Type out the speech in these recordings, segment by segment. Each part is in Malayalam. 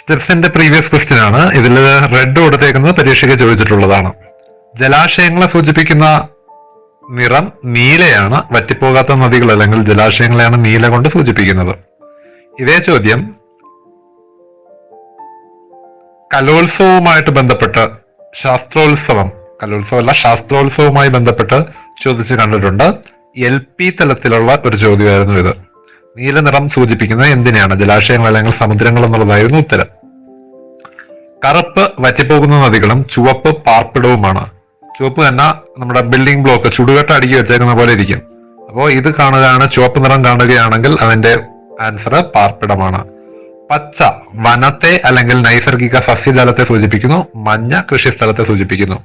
സ്റ്റെപ്സിന്റെ പ്രീവിയസ് ക്വസ്റ്റ്യൻ ആണ് ഇതിൽ റെഡ് കൊടുത്തേക്കുന്നത് പരീക്ഷയ്ക്ക് ചോദിച്ചിട്ടുള്ളതാണ്. ജലാശയങ്ങളെ സൂചിപ്പിക്കുന്ന നിറം നീലയാണ്. വറ്റിപ്പോകാത്ത നദികൾ അല്ലെങ്കിൽ ജലാശയങ്ങളെയാണ് നീല കൊണ്ട് സൂചിപ്പിക്കുന്നത്. ഇതേ ചോദ്യം കലോത്സവവുമായിട്ട് ബന്ധപ്പെട്ട് ശാസ്ത്രോത്സവം കലോത്സവം അല്ല ശാസ്ത്രോത്സവവുമായി ബന്ധപ്പെട്ട് ചോദിച്ചു കണ്ടിട്ടുണ്ട്. എൽ പി തലത്തിലുള്ള ഒരു ചോദ്യമായിരുന്നു ഇത്. നീല നിറം സൂചിപ്പിക്കുന്നത് എന്തിനെയാണ് ജലാശയങ്ങൾ അല്ലെങ്കിൽ സമുദ്രങ്ങൾ എന്നുള്ളതായിരുന്നു ഉത്തരം. കറുപ്പ് വറ്റിപ്പോകുന്ന നദികളും ചുവപ്പ് പാർപ്പിടവുമാണ്. ചുവപ്പ് തന്നെ നമ്മുടെ ബിൽഡിംഗ് ബ്ലോക്ക് ചുടുകട്ട അടുക്കി വെച്ചേക്കുന്ന പോലെ ഇരിക്കും. അപ്പോൾ ഇത് കാണുകയാണ് ചുവപ്പ് നിറം കാണുകയാണെങ്കിൽ അതിന്റെ ആൻസർ പാർപ്പിടമാണ്. പച്ച വനത്തെ അല്ലെങ്കിൽ നൈസർഗിക സസ്യജലത്തെ സൂചിപ്പിക്കുന്നു മഞ്ഞ കൃഷിസ്ഥലത്തെ സൂചിപ്പിക്കുന്നു.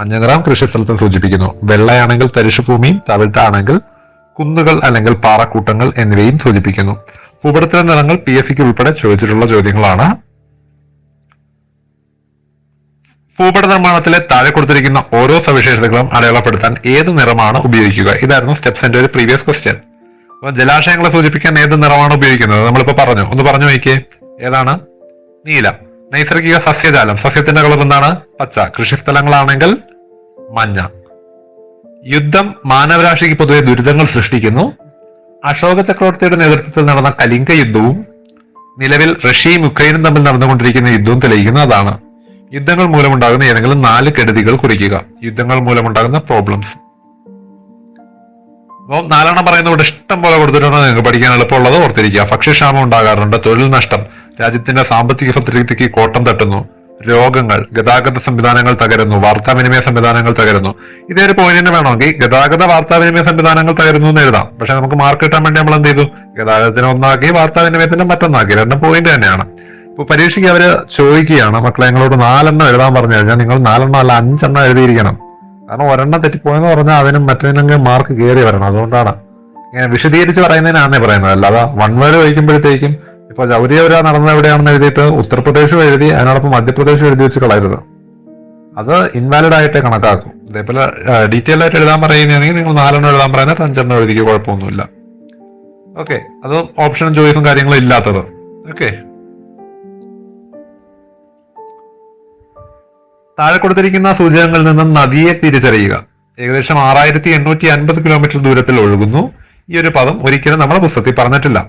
മഞ്ഞ നിറം കൃഷിസ്ഥലത്തെ സൂചിപ്പിക്കുന്നു. വെള്ളയാണെങ്കിൽ തരിശുഭൂമിയും തവിട്ടാണെങ്കിൽ കുന്നുകൾ അല്ലെങ്കിൽ പാറക്കൂട്ടങ്ങൾ എന്നിവയും സൂചിപ്പിക്കുന്നു. ഭൂപടത്തിലെ നിറങ്ങൾ പി എസ് സിക്ക് ഉൾപ്പെടെ ചോദിച്ചിട്ടുള്ള ചോദ്യങ്ങളാണ്. ഭൂപട നിർമ്മാണത്തിലെ താഴെ കൊടുത്തിരിക്കുന്ന ഓരോ സവിശേഷതകളും അടയാളപ്പെടുത്താൻ ഏത് നിറമാണ് ഉപയോഗിക്കുക? ഇതായിരുന്നു സ്റ്റെപ്സിന്റെ ഒരു പ്രീവിയസ് ക്വസ്റ്റ്യൻ അപ്പൊ ജലാശയങ്ങളെ സൂചിപ്പിക്കാൻ ഏത് നിറമാണ് ഉപയോഗിക്കുന്നത്? നമ്മളിപ്പോ പറഞ്ഞു. ഒന്ന് പറഞ്ഞു നോക്കിയേ. ഏതാണ്? നീല. നൈസർഗിക സസ്യജാലം. സസ്യത്തിന്റെ കളർ എന്താണ്? പച്ച. കൃഷിസ്ഥലങ്ങളാണെങ്കിൽ മഞ്ഞ. യുദ്ധം മാനവരാശിക്ക് പൊതുവെ ദുരിതങ്ങൾ സൃഷ്ടിക്കുന്നു. അശോക ചക്രവർത്തിയുടെ നേതൃത്വത്തിൽ നടന്ന കലിംഗ യുദ്ധവും നിലവിൽ റഷ്യയും ഉക്രൈനും തമ്മിൽ നടന്നുകൊണ്ടിരിക്കുന്ന യുദ്ധവും തെളിയിക്കുന്ന. അതാണ്. യുദ്ധങ്ങൾ മൂലമുണ്ടാകുന്ന ഏതെങ്കിലും നാല് കെടുതികൾ കുറിക്കുക. യുദ്ധങ്ങൾ മൂലമുണ്ടാകുന്ന പ്രോബ്ലംസ് അപ്പോൾ നാലെണ്ണം പറയുന്ന ഇവിടെ ഇഷ്ടം പോലെ കൊടുത്തിട്ടുണ്ട് നിങ്ങൾക്ക് പഠിക്കാൻ എളുപ്പമുള്ളത് ഓർത്തിരിക്കുക. ഭക്ഷ്യക്ഷാമം ഉണ്ടാകാറുണ്ട് തൊഴിൽ നഷ്ടം രാജ്യത്തിന്റെ സാമ്പത്തിക ഭദ്രതയ്ക്ക് കോട്ടം തട്ടുന്നു. രോഗങ്ങൾ ഗതാഗത സംവിധാനങ്ങൾ തകരുന്നു വാർത്താവിനിമയ സംവിധാനങ്ങൾ തകരുന്നു. ഇതേ ഒരു തന്നെ വേണമെങ്കിൽ ഗതാഗത വാർത്താവിനിമയ സംവിധാനങ്ങൾ തകരുന്നു എന്ന് എഴുതാം. പക്ഷെ നമുക്ക് മാർക്ക് കിട്ടാൻ വേണ്ടി നമ്മൾ എന്ത് ചെയ്തു? ഗതാഗതത്തിന് ഒന്നാക്കി വാർത്താവിനിമയത്തിന് മറ്റൊന്നാക്കി. രണ്ടും പോയിന്റ് തന്നെയാണ്. ഇപ്പൊ പരീക്ഷയ്ക്ക് അവർ ചോദിക്കുകയാണ് മക്കളെ ഞങ്ങളോട് നാലെണ്ണം എഴുതാൻ പറഞ്ഞു കഴിഞ്ഞാൽ നിങ്ങൾ നാലെണ്ണം അല്ല അഞ്ചെണ്ണം എഴുതിയിരിക്കണം. കാരണം ഒരെണ്ണം തെറ്റിപ്പോയെന്ന് പറഞ്ഞാൽ അതിനും മറ്റേതിനെങ്കിലും മാർക്ക് കയറി വരണം. അതുകൊണ്ടാണ്. ഇങ്ങനെ വിശദീകരിച്ച് പറയുന്നതിനാണേ പറയുന്നത്. അല്ലാതെ വൺ വേർഡ് ചോദിക്കുമ്പോഴത്തേക്കും ഇപ്പൊ ചൗരിയവര നടന്നത് എവിടെയാണെന്ന് എഴുതിയിട്ട് ഉത്തർപ്രദേശും എഴുതി അതിനോടൊപ്പം മധ്യപ്രദേശും എഴുതി വെച്ച് കളയരുത് അത് ഇൻവാലിഡ് ആയിട്ടേ കണക്കാക്കും. ഇതേപോലെ ഡീറ്റെയിൽ ആയിട്ട് എഴുതാൻ പറയുകയാണെങ്കിൽ നിങ്ങൾ നാലെണ്ണം എഴുതാൻ പറയുന്നത് അഞ്ചെണ്ണം എഴുതിക്ക് കുഴപ്പമൊന്നുമില്ല. ഓക്കെ അത് ഓപ്ഷനും ചോയ്സും കാര്യങ്ങളും ഇല്ലാത്തത്. ഓക്കെ താഴെ കൊടുത്തിരിക്കുന്ന സൂചകങ്ങളിൽ നിന്നും നദിയെ തിരിച്ചറിയുക. ഏകദേശം ആറായിരത്തി എണ്ണൂറ്റി അൻപത് കിലോമീറ്റർ ദൂരത്തിൽ ഒഴുകുന്നു. ഈ ഒരു പദം ഒരിക്കലും നമ്മുടെ പുസ്തകത്തിൽ പറഞ്ഞിട്ടില്ല.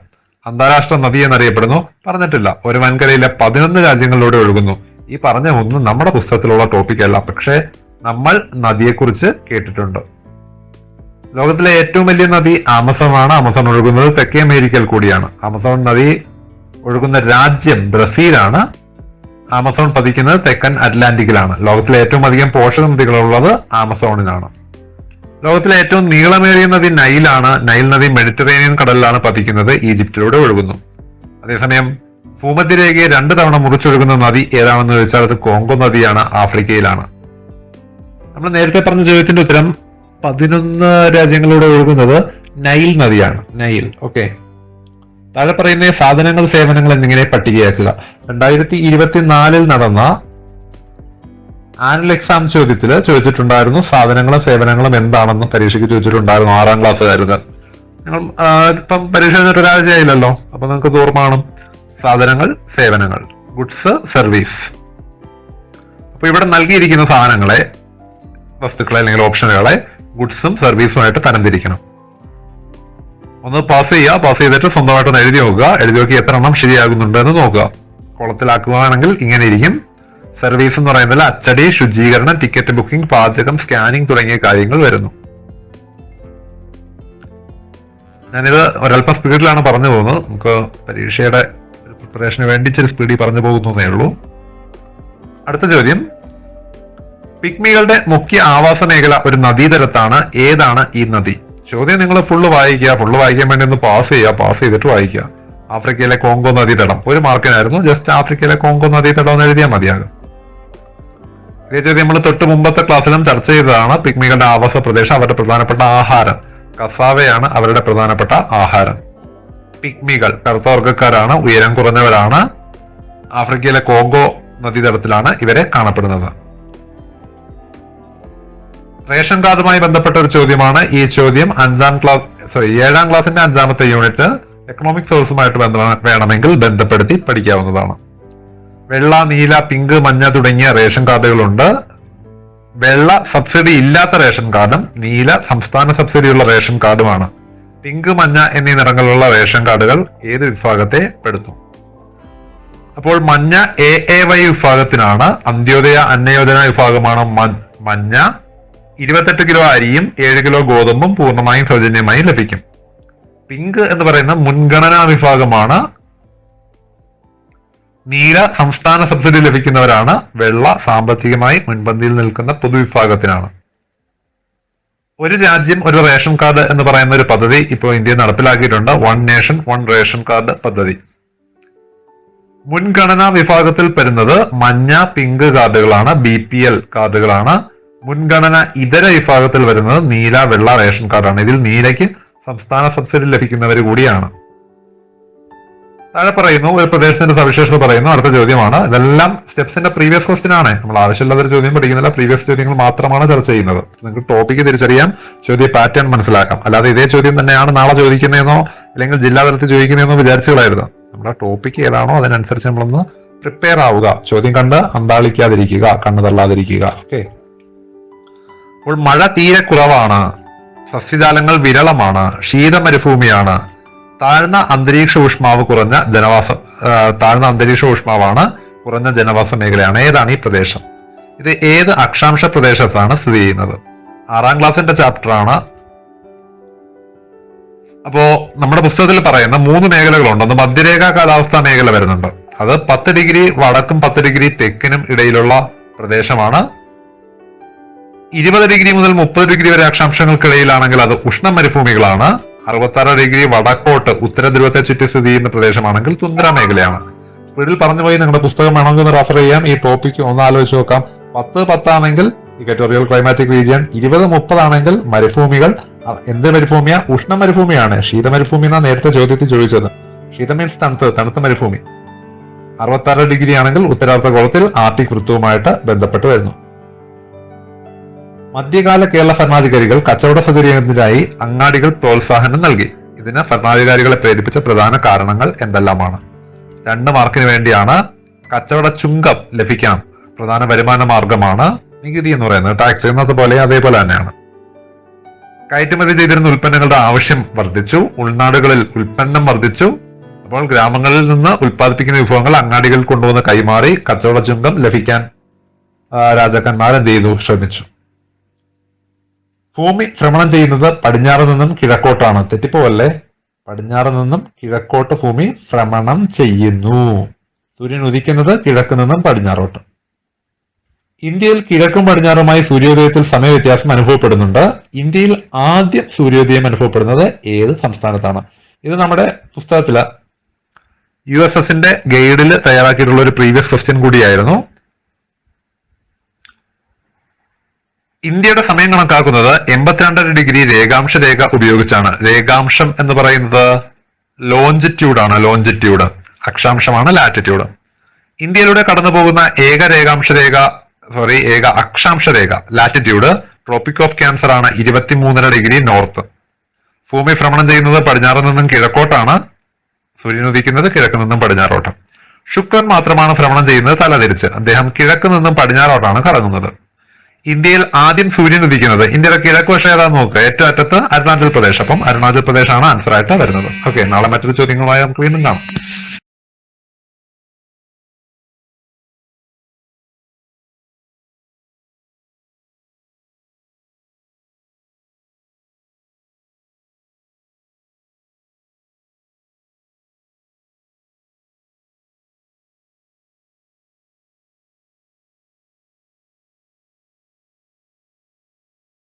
അന്താരാഷ്ട്ര നദി എന്നറിയപ്പെടുന്നു പറഞ്ഞിട്ടില്ല. ഒരു വൻകരയിലെ പതിനൊന്ന് രാജ്യങ്ങളിലൂടെ ഒഴുകുന്നു. ഈ പറഞ്ഞ ഒന്നും നമ്മുടെ പുസ്തകത്തിലുള്ള ടോപ്പിക് അല്ല. പക്ഷേ നമ്മൾ നദിയെക്കുറിച്ച് കേട്ടിട്ടുണ്ട്. ലോകത്തിലെ ഏറ്റവും വലിയ നദി ആമസോൺ ആണ് ആമസോൺ ഒഴുകുന്നത് തെക്കേ അമേരിക്കയിൽ കൂടിയാണ്. ആമസോൺ നദി ഒഴുകുന്ന രാജ്യം ബ്രസീലാണ്. ആമസോൺ പതിക്കുന്നത് തെക്കൻ അറ്റ്ലാന്റിക്കിലാണ്. ലോകത്തിലെ ഏറ്റവും അധികം പോഷക നദികളുള്ളത് ആമസോണിനാണ്. ലോകത്തിലെ ഏറ്റവും നീളമേറിയ നദി നൈലാണ്. നൈൽ നദി മെഡിറ്ററേനിയൻ കടലിലാണ് പതിക്കുന്നത്. ഈജിപ്തിലൂടെ ഒഴുകുന്നു. അതേസമയം ഭൂമധ്യരേഖയെ രണ്ട് തവണ മുറിച്ചൊഴുകുന്ന നദി ഏതാണെന്ന് ചോദിച്ചാൽ അത് കോങ്കോ നദിയാണ് ആഫ്രിക്കയിലാണ്. നമ്മൾ നേരത്തെ പറഞ്ഞ ചോദ്യത്തിന്റെ ഉത്തരം പതിനൊന്ന് രാജ്യങ്ങളിലൂടെ ഒഴുകുന്നത് നൈൽ നദിയാണ്. Nile okay. താഴെ പറയുന്ന സാധനങ്ങൾ സേവനങ്ങൾ എന്നിങ്ങനെ പട്ടികയാക്കുക. രണ്ടായിരത്തി ഇരുപത്തിനാലിൽ നടന്ന ആനുവൽ എക്സാം ചോദ്യത്തിൽ ചോദിച്ചിട്ടുണ്ടായിരുന്നു സാധനങ്ങളും സേവനങ്ങളും എന്താണെന്ന് പരീക്ഷയ്ക്ക് ചോദിച്ചിട്ടുണ്ടായിരുന്നു ആറാം ക്ലാസ്സുകാരുത് നിങ്ങൾ ആ, ഇപ്പം പരീക്ഷ കഴിഞ്ഞിട്ട് ഒരാഴ്ചയായില്ലല്ലോ. അപ്പൊ നിങ്ങൾക്ക് തോർമാണും സാധനങ്ങൾ സേവനങ്ങൾ. ഗുഡ്സ് സർവീസ് അപ്പൊ ഇവിടെ നൽകിയിരിക്കുന്ന സാധനങ്ങളെ വസ്തുക്കളെ അല്ലെങ്കിൽ ഓപ്ഷനുകളെ ഗുഡ്സും സർവീസുമായിട്ട് തരംതിരിക്കണം. ഒന്ന് പാസ് ചെയ്യുക പാസ് ചെയ്തിട്ട് സ്വന്തമായിട്ട് ഒന്ന് എഴുതി നോക്കുക. എഴുതി നോക്കി എത്ര എണ്ണം ശരിയാകുന്നുണ്ട് എന്ന് നോക്കുക. കുളത്തിലാക്കുകയാണെങ്കിൽ ഇങ്ങനെ ഇരിക്കും. സർവീസ് എന്ന് പറയുന്നത് അച്ചടി ശുചീകരണം ടിക്കറ്റ് ബുക്കിംഗ് പാചകം സ്കാനിങ് തുടങ്ങിയ കാര്യങ്ങൾ വരുന്നു. ഞാനിത് ഒരല്പം സ്പീഡിലാണ് പറഞ്ഞു പോകുന്നത്. നമുക്ക് പരീക്ഷയുടെ പ്രിപ്പറേഷന് വേണ്ടി ചില സ്പീഡിൽ പറഞ്ഞു പോകുന്നതേ ഉള്ളൂ. അടുത്ത ചോദ്യം. പിഗ്മികളുടെ മുഖ്യ ആവാസ മേഖല ഒരു നദീതരത്താണ്. ഏതാണ് ഈ നദി? ചോദ്യം നിങ്ങൾ ഫുള്ള് വായിക്കുക. ഫുള്ള് വായിക്കാൻ വേണ്ടി ഒന്ന് പാസ് ചെയ്യുക. പാസ് ചെയ്തിട്ട് വായിക്കുക. ആഫ്രിക്കയിലെ കോങ്കോ നദീതടം. ഒരു മാർക്കിനായിരുന്നു ജസ്റ്റ് ആഫ്രിക്കയിലെ കോങ്കോ നദീതടം എന്ന് എഴുതിയാൽ മതിയാകും. ഇതേ നമ്മൾ തൊട്ട് മുമ്പത്തെ ക്ലാസ്സിലും ചർച്ച ചെയ്തതാണ് പിഗ്മികളുടെ ആവാസ പ്രദേശം അവരുടെ പ്രധാനപ്പെട്ട ആഹാരം. കസാവയാണ് അവരുടെ പ്രധാനപ്പെട്ട ആഹാരം. പിഗ്മികൾ കറുത്ത വർഗക്കാരാണ് ഉയരം കുറഞ്ഞവരാണ്. ആഫ്രിക്കയിലെ കോങ്കോ നദീതടത്തിലാണ് ഇവരെ കാണപ്പെടുന്നത്. റേഷൻ കാർഡുമായി ബന്ധപ്പെട്ട ഒരു ചോദ്യമാണ്. ഈ ചോദ്യം അഞ്ചാം ക്ലാസ് സോറി ഏഴാം ക്ലാസിന്റെ അഞ്ചാമത്തെ യൂണിറ്റ് എക്കണോമിക് സോഴ്സുമായിട്ട് ബന്ധ വേണമെങ്കിൽ ബന്ധപ്പെടുത്തി പഠിക്കാവുന്നതാണ്. വെള്ള നീല പിങ്ക് മഞ്ഞ തുടങ്ങിയ റേഷൻ കാർഡുകളുണ്ട്. വെള്ള സബ്സിഡി ഇല്ലാത്ത റേഷൻ കാർഡും നീല സംസ്ഥാന സബ്സിഡിയുള്ള റേഷൻ കാർഡുമാണ്. പിങ്ക് മഞ്ഞ എന്നീ നിറങ്ങളുള്ള റേഷൻ കാർഡുകൾ ഏത് വിഭാഗത്തെ പെടുത്തും? അപ്പോൾ മഞ്ഞ എ എ വൈ വിഭാഗത്തിനാണ് അന്ത്യോദയ അന്നയോജന വിഭാഗമാണ് മഞ്ഞ. ഇരുപത്തെട്ട് കിലോ അരിയും ഏഴ് കിലോ ഗോതമ്പും പൂർണമായും സൗജന്യമായി ലഭിക്കും. പിങ്ക് എന്ന് പറയുന്ന മുൻഗണനാ വിഭാഗമാണ് നീല സംസ്ഥാന സബ്സിഡി ലഭിക്കുന്നവരാണ് വെള്ള സാമ്പത്തികമായി മുൻപന്തിയിൽ നിൽക്കുന്ന പൊതുവിഭാഗത്തിനാണ്. ഒരു രാജ്യം ഒരു റേഷൻ കാർഡ് എന്ന് പറയുന്ന ഒരു പദ്ധതി ഇപ്പോൾ India നടപ്പിലാക്കിയിട്ടുണ്ട്. One nation one ration card പദ്ധതി. മുൻഗണനാ വിഭാഗത്തിൽ പെടുന്നത് മഞ്ഞ പിങ്ക് കാർഡുകളാണ് ബി പി എൽ കാർഡുകളാണ്. മുൻഗണന ഇതര വിഭാഗത്തിൽ വരുന്നത് നീല വെള്ള റേഷൻ കാർഡാണ്. ഇതിൽ നീലയ്ക്ക് സംസ്ഥാന സബ്സിഡി ലഭിക്കുന്നവർ കൂടിയാണ്. താഴെ പറയുന്നു ഒരു പ്രദേശത്തിന്റെ സവിശേഷത പറയുന്നു. അടുത്ത ചോദ്യമാണ് ഇതെല്ലാം സ്റ്റെപ്സിന്റെ പ്രീവിയസ് ക്വസ്റ്റ്യൻ ആണ്. നമ്മൾ ആവശ്യമില്ലാത്തൊരു ചോദ്യം പഠിക്കുന്നില്ല പ്രീവിയസ് ചോദ്യങ്ങൾ മാത്രമാണ് ചർച്ച ചെയ്യുന്നത്. നിങ്ങൾക്ക് ടോപ്പിക്ക് തിരിച്ചറിയാം ചോദ്യ പാറ്റേൺ മനസ്സിലാക്കാം. അല്ലാതെ ഇതേ ചോദ്യം തന്നെയാണ് നാളെ ചോദിക്കുന്നതെന്നോ അല്ലെങ്കിൽ ജില്ലാതലത്തിൽ ചോദിക്കുന്നതെന്നോ വിചാരിച്ചുകളായിരുന്നു നമ്മുടെ ടോപ്പിക്ക് ഏതാണോ അതിനനുസരിച്ച് നമ്മളൊന്ന് പ്രിപ്പയർ ആവുക. ചോദ്യം കണ്ട് അന്താളിക്കാതിരിക്കുക കണ്ണു തള്ളാതിരിക്കുക. ഓക്കെ അപ്പോൾ മഴ തീരെ കുറവാണ്. സസ്യജാലങ്ങൾ വിരളമാണ്. ശീത മരുഭൂമിയാണ് താഴ്ന്ന അന്തരീക്ഷ ഊഷ്മാവ് കുറഞ്ഞ ജനവാസ താഴ്ന്ന അന്തരീക്ഷ ഊഷ്മാവാണ് കുറഞ്ഞ ജനവാസ മേഖലയാണ്. ഏതാണ് ഈ പ്രദേശം? ഇത് ഏത് അക്ഷാംശ പ്രദേശത്താണ് സ്ഥിതി ചെയ്യുന്നത്? ആറാം ക്ലാസിന്റെ ചാപ്റ്റർ ആണ് അപ്പോ നമ്മുടെ പുസ്തകത്തിൽ പറയുന്ന മൂന്ന് മേഖലകളുണ്ട്. ഒന്ന് മധ്യരേഖാ കാലാവസ്ഥാ മേഖല വരുന്നുണ്ട്. അത് പത്ത് ഡിഗ്രി വടക്കും പത്ത് ഡിഗ്രി തെക്കിനും ഇടയിലുള്ള പ്രദേശമാണ്. ഇരുപത് ഡിഗ്രി മുതൽ മുപ്പത് ഡിഗ്രി വരെ അക്ഷാംശങ്ങൾക്കിടയിലാണെങ്കിൽ അത് ഉഷ്ണ മരുഭൂമികളാണ് അറുപത്താറ് ഡിഗ്രി വടക്കോട്ട് ഉത്തര ധ്രുവത്തെ ചുറ്റി സ്ഥിതി ചെയ്യുന്ന പ്രദേശമാണെങ്കിൽ തുന്ദ്ര മേഖലയാണ്. വീട്ടിൽ പറഞ്ഞു പോയി നിങ്ങളുടെ പുസ്തകം വേണമെങ്കിൽ ഒന്ന് റെഫർ ചെയ്യാം. ഈ ടോപ്പിക്ക് ഒന്ന് ആലോചിച്ച് നോക്കാം. പത്ത് പത്താണെങ്കിൽ ഇക്വറ്റോറിയൽ ക്ലൈമാറ്റിക് റീജിയൻ ഇരുപത് മുപ്പതാണെങ്കിൽ മരുഭൂമികൾ. എന്ത് മരുഭൂമിയ? ഉഷ്ണ മരുഭൂമിയാണ്. ശീത മരുഭൂമി എന്നാ നേരത്തെ ചോദ്യത്തിൽ ചോദിച്ചത്. ശീത മീൻസ് തണുത്ത് തണുത്ത മരുഭൂമി. അറുപത്താറ് ഡിഗ്രി ആണെങ്കിൽ ഉത്തരാർദ്ധഗോളത്തിൽ ആർട്ടിക് വൃത്തവുമായിട്ട് ബന്ധപ്പെട്ട് വരുന്നു. മധ്യകാല കേരള ഭരണാധികാരികൾ കച്ചവട സൗകര്യത്തിനായി അങ്ങാടികൾ പ്രോത്സാഹനം നൽകി. ഇതിന് ഭരണാധികാരികളെ പ്രേരിപ്പിച്ച പ്രധാന കാരണങ്ങൾ എന്തെല്ലാമാണ്? രണ്ട് മാർക്കിന് വേണ്ടിയാണ് കച്ചവട ചുങ്കം ലഭിക്കാൻ പ്രധാന വരുമാന മാർഗമാണ് നികുതി എന്ന് പറയുന്നത്. ടാക്സ് എന്നത് പോലെ അതേപോലെ തന്നെയാണ്. കയറ്റുമതി ചെയ്തിരുന്ന ഉൽപ്പന്നങ്ങളുടെ ആവശ്യം വർദ്ധിച്ചു. ഉൾനാടുകളിൽ ഉൽപ്പന്നം വർദ്ധിച്ചു. അപ്പോൾ ഗ്രാമങ്ങളിൽ നിന്ന് ഉൽപ്പാദിപ്പിക്കുന്ന വിഭവങ്ങൾ അങ്ങാടികളിൽ കൊണ്ടുവന്ന് കൈമാറി കച്ചവട ചുങ്കം ലഭിക്കാൻ രാജാക്കന്മാർ എന്ത് ചെയ്തു? ശ്രമിച്ചു. ഭൂമി ഭ്രമണം ചെയ്യുന്നത് പടിഞ്ഞാറ് നിന്നും കിഴക്കോട്ടാണ്. തെറ്റിപ്പോവല്ലേ? പടിഞ്ഞാറ് നിന്നും കിഴക്കോട്ട് ഭൂമി ഭ്രമണം ചെയ്യുന്നു. സൂര്യൻ ഉദിക്കുന്നത് കിഴക്ക് നിന്നും പടിഞ്ഞാറോട്ട്. ഇന്ത്യയിൽ കിഴക്കും പടിഞ്ഞാറുമായി സൂര്യോദയത്തിൽ സമയവ്യത്യാസം അനുഭവപ്പെടുന്നുണ്ട്. ഇന്ത്യയിൽ ആദ്യം സൂര്യോദയം അനുഭവപ്പെടുന്നത് ഏത് സംസ്ഥാനത്താണ്? ഇത് നമ്മുടെ പുസ്തകത്തിൽ യു എസ് എസിന്റെ ഗൈഡിൽ തയ്യാറാക്കിയിട്ടുള്ള ഒരു പ്രീവിയസ് ക്വസ്റ്റ്യൻ കൂടിയായിരുന്നു. ഇന്ത്യയുടെ സമയം കണക്കാക്കുന്നത് എൺപത്തിരണ്ടര ഡിഗ്രി രേഖാംശ രേഖ ഉപയോഗിച്ചാണ്. രേഖാംശം എന്ന് പറയുന്നത് ലോഞ്ചിറ്റ്യൂഡാണ് ലോഞ്ചിറ്റ്യൂഡ് അക്ഷാംശമാണ് ലാറ്റിറ്റ്യൂഡ് ഇന്ത്യയിലൂടെ കടന്നു പോകുന്ന ഏക രേഖാംശ രേഖ സോറി ഏക അക്ഷാംശ രേഖ ലാറ്റിറ്റ്യൂഡ് ട്രോപ്പിക് ഓഫ് ക്യാൻസർ ആണ് ഇരുപത്തിമൂന്നര ഡിഗ്രി നോർത്ത് ഭൂമി ഭ്രമണം ചെയ്യുന്നത് പടിഞ്ഞാറ് നിന്നും കിഴക്കോട്ടാണ്. സൂര്യൻ ഉദിക്കുന്നത് കിഴക്ക് നിന്നും പടിഞ്ഞാറോട്ട്. ശുക്രൻ മാത്രമാണ് ഭ്രമണം ചെയ്യുന്നത് തലതിരിച്ച്. അദ്ദേഹം കിഴക്ക് നിന്നും പടിഞ്ഞാറോട്ടാണ് കറങ്ങുന്നത്. ഇന്ത്യയിൽ ആദ്യം സൂര്യൻ ഉദിക്കുന്നത് ഇന്ത്യയുടെ കിഴക്ക് വശം ഏതാന്ന് നോക്കുക ഏറ്റവും അറ്റത്ത് അരുണാചൽ പ്രദേശ്. അപ്പം അരുണാചൽ പ്രദേശാണ് ആൻസർ ആയിട്ട് വരുന്നത്. ഓക്കെ നാളെ മറ്റൊരു ചോദ്യങ്ങളുമായി നമുക്ക് വീണ്ടും കാണാം.